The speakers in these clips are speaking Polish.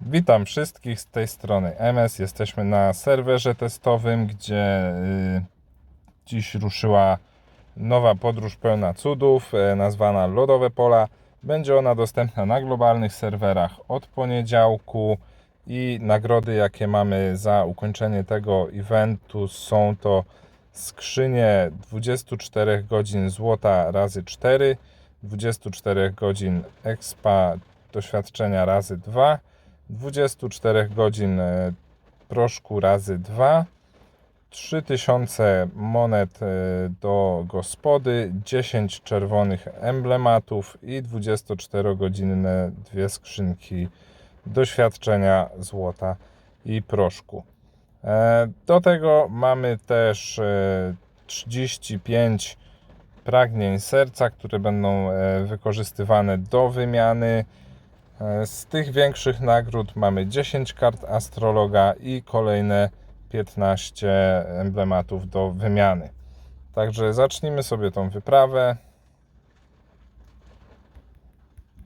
Witam wszystkich z tej strony MS. Jesteśmy na serwerze testowym, gdzie y, dziś ruszyła nowa podróż pełna cudów, e, nazwana Lodowe Pola. Będzie ona dostępna na globalnych serwerach od poniedziałku i nagrody, jakie mamy za ukończenie tego eventu, są to skrzynie 24 godzin złota razy 4, 24 godzin expa doświadczenia razy 2, 24 godzin e, proszku razy 2, 3000 monet e, do gospody, 10 czerwonych emblematów i 24-godzinne dwie skrzynki doświadczenia złota i proszku. E, Do tego mamy też e, 35 pragnień serca, które będą wykorzystywane do wymiany. E, Z tych większych nagród mamy 10 kart astrologa i kolejne 15 emblematów do wymiany. Także zacznijmy sobie tą wyprawę.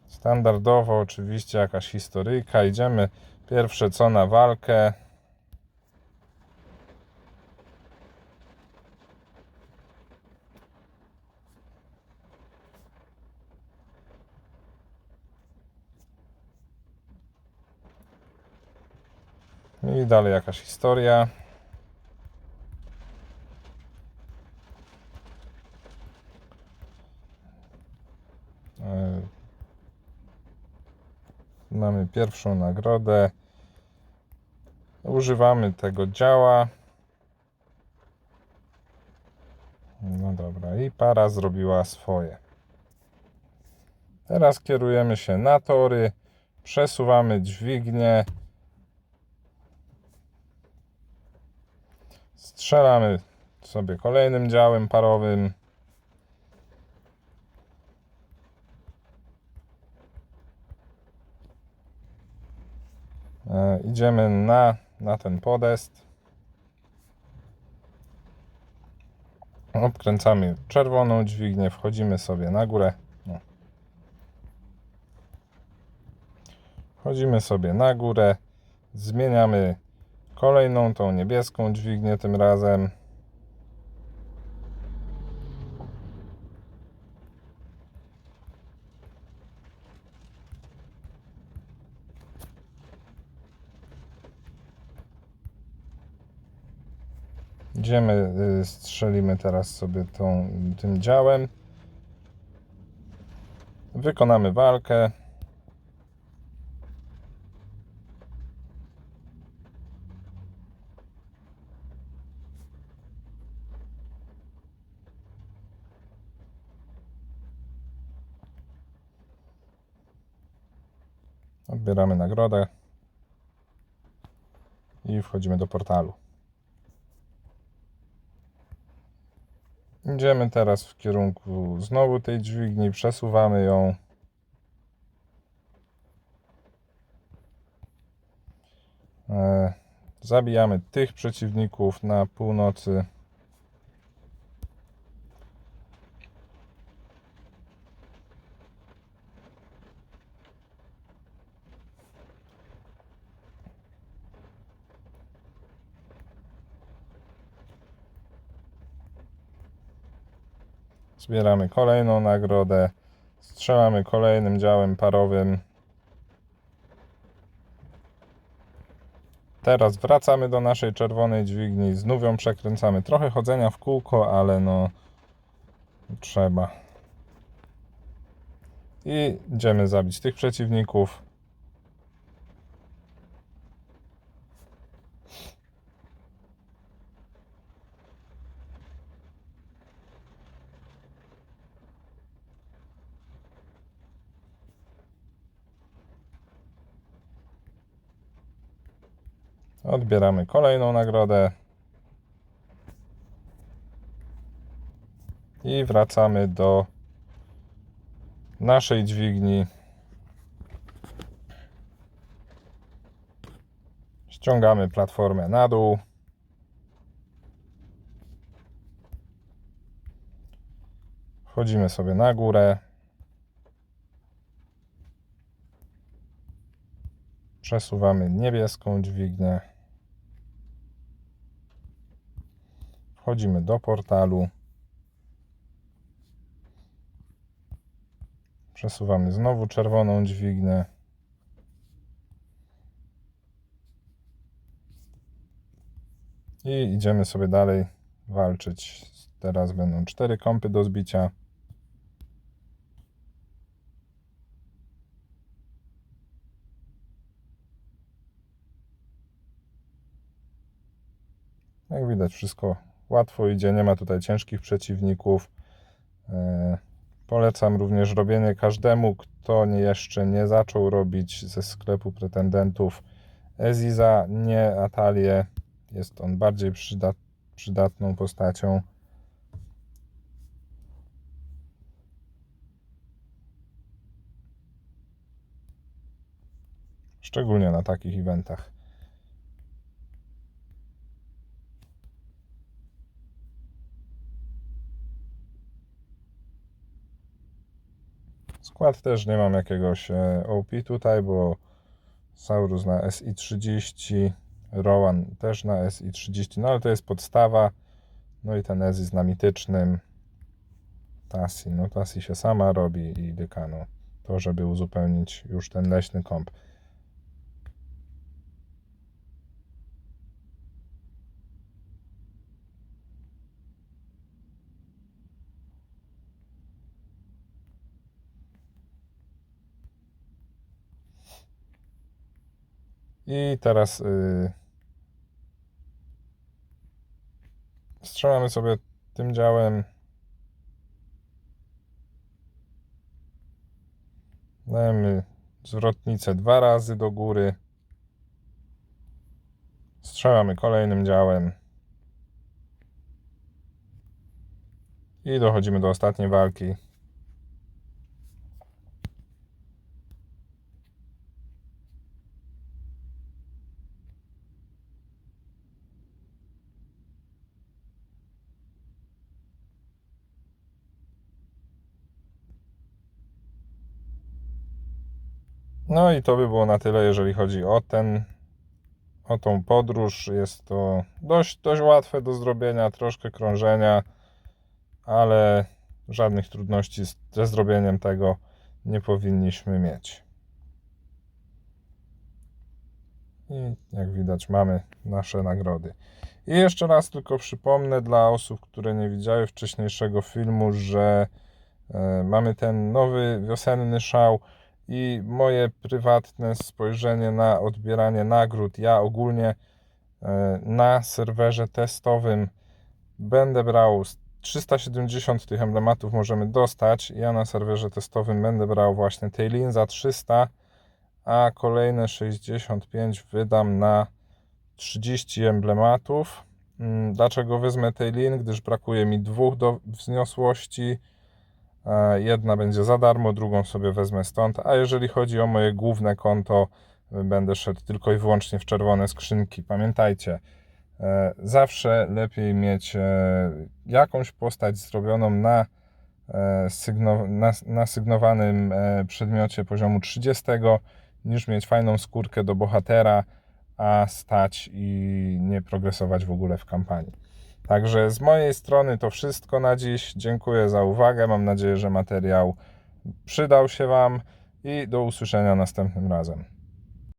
Standardowo oczywiście jakaś historyjka. Idziemy pierwsze co na walkę. I dalej jakaś historia. E, Mamy pierwszą nagrodę. Używamy tego działa. No dobra, i para zrobiła swoje. Teraz kierujemy się na tory, przesuwamy dźwignię. Strzelamy sobie kolejnym działem parowym. E, idziemy na, na ten podest. Obkręcamy czerwoną dźwignię, wchodzimy sobie na górę. No. Wchodzimy sobie na górę, zmieniamy kolejną, tą niebieską dźwignię tym razem. Idziemy, y, strzelimy teraz sobie tą, tym działem. Wykonamy walkę. Odbieramy nagrodę i wchodzimy do portalu. Idziemy teraz w kierunku znowu tej dźwigni, przesuwamy ją. E, Zabijamy tych przeciwników na północy. Zbieramy kolejną nagrodę. Strzelamy kolejnym działem parowym. Teraz wracamy do naszej czerwonej dźwigni. Znów ją przekręcamy. Trochę chodzenia w kółko, ale no trzeba. I idziemy zabić tych przeciwników. Odbieramy kolejną nagrodę. I wracamy do naszej dźwigni. Ściągamy platformę na dół. Wchodzimy sobie na górę. Przesuwamy niebieską dźwignię. Wchodzimy do portalu. Przesuwamy znowu czerwoną dźwignię. I idziemy sobie dalej walczyć. Teraz będą cztery kąpy do zbicia. Jak widać, wszystko łatwo idzie, nie ma tutaj ciężkich przeciwników. E, Polecam również robienie każdemu, kto jeszcze nie zaczął robić ze sklepu pretendentów Eziza, nie Atalię. Jest on bardziej przydat, przydatną postacią. Szczególnie na takich eventach. Skład też nie mam jakiegoś e, OP tutaj, bo Saurus na SI30, Rowan też na SI30, no ale to jest podstawa. No i ten Ezis na mitycznym. Tassi, no Tassi się sama robi i Dykano. To, żeby uzupełnić już ten leśny komp. I teraz yy, strzelamy sobie tym działem. Dajemy zwrotnicę dwa razy do góry. Strzelamy kolejnym działem. I dochodzimy do ostatniej walki. No i to by było na tyle, jeżeli chodzi o ten, o tą podróż. Jest to dość, dość łatwe do zrobienia, troszkę krążenia, ale żadnych trudności ze zrobieniem tego nie powinniśmy mieć. I jak widać, mamy nasze nagrody. I jeszcze raz tylko przypomnę dla osób, które nie widziały wcześniejszego filmu, że e, mamy ten nowy wiosenny szał i moje prywatne spojrzenie na odbieranie nagród. Ja ogólnie e, na serwerze testowym będę brał z 370 tych emblematów możemy dostać. Ja na serwerze testowym będę brał właśnie Tailin za 300, a kolejne 65 wydam na 30 emblematów. Mm, Dlaczego wezmę Tailin? Gdyż brakuje mi dwóch do wzniosłości. E, Jedna będzie za darmo, drugą sobie wezmę stąd. A jeżeli chodzi o moje główne konto, y, będę szedł tylko i wyłącznie w czerwone skrzynki. Pamiętajcie, e, zawsze lepiej mieć e, jakąś postać zrobioną na, sygno, na, na sygnowanym przedmiocie poziomu 30, niż mieć fajną skórkę do bohatera, a stać i nie progresować w ogóle w kampanii. Także z mojej strony to wszystko na dziś. Dziękuję za uwagę. Mam nadzieję, że materiał przydał się Wam i do usłyszenia następnym razem.